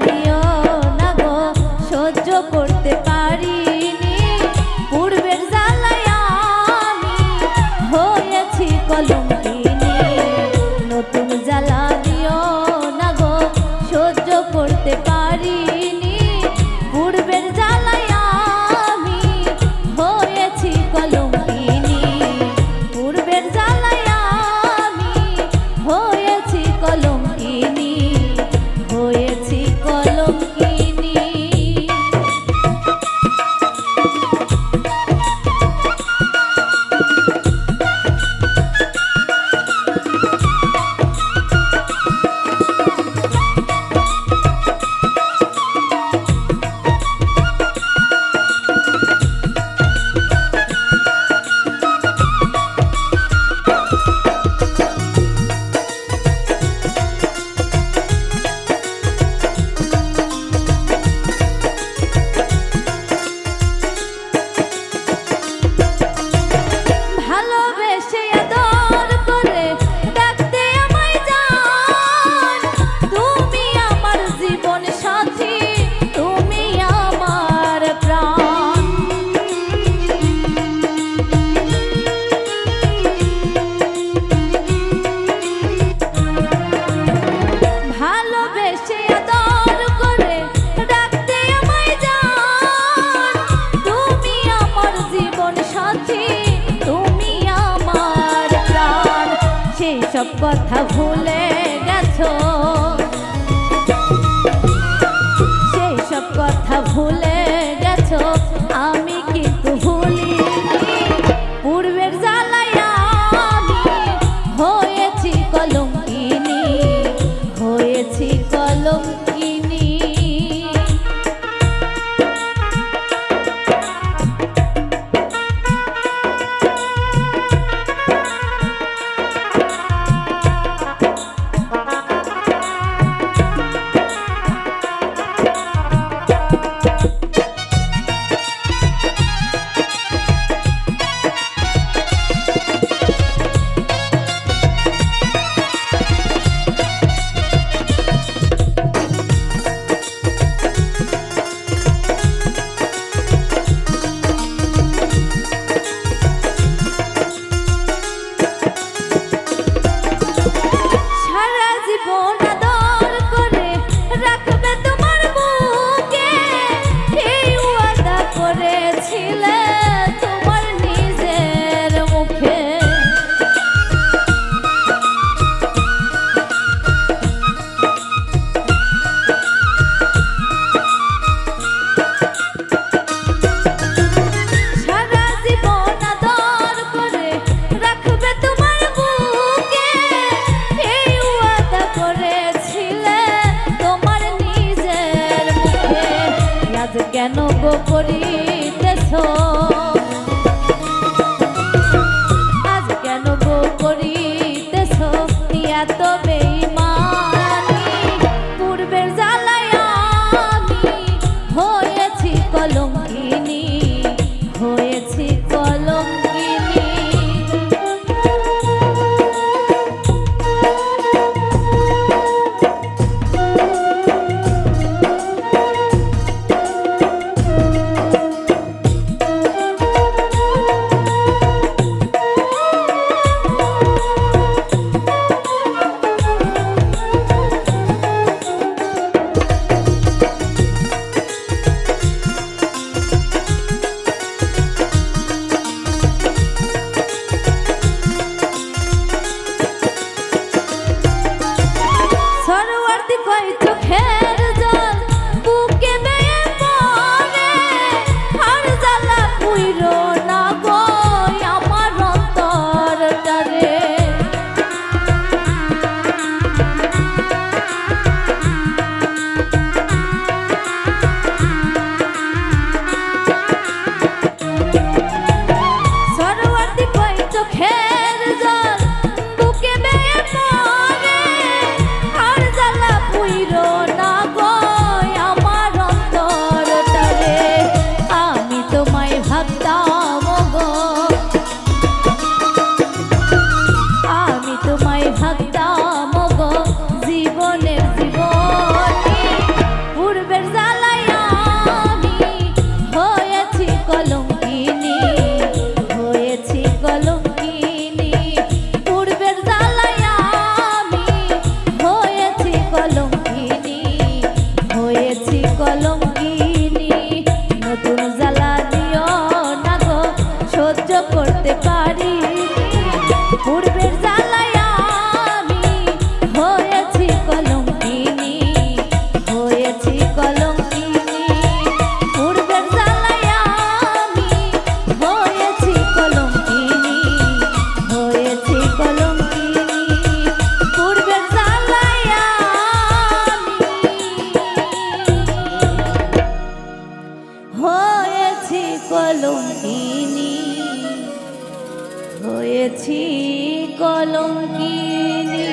দিও না গো সহ্য করতে পারি কথা ভুলে গেছো? সেই সব কথা ভুলে কেন গো করিতেছ? আজ কেন গো করি কয় চোখে হয়েছি কলঙ্কিনী হয়েছি কলঙ্কিনী।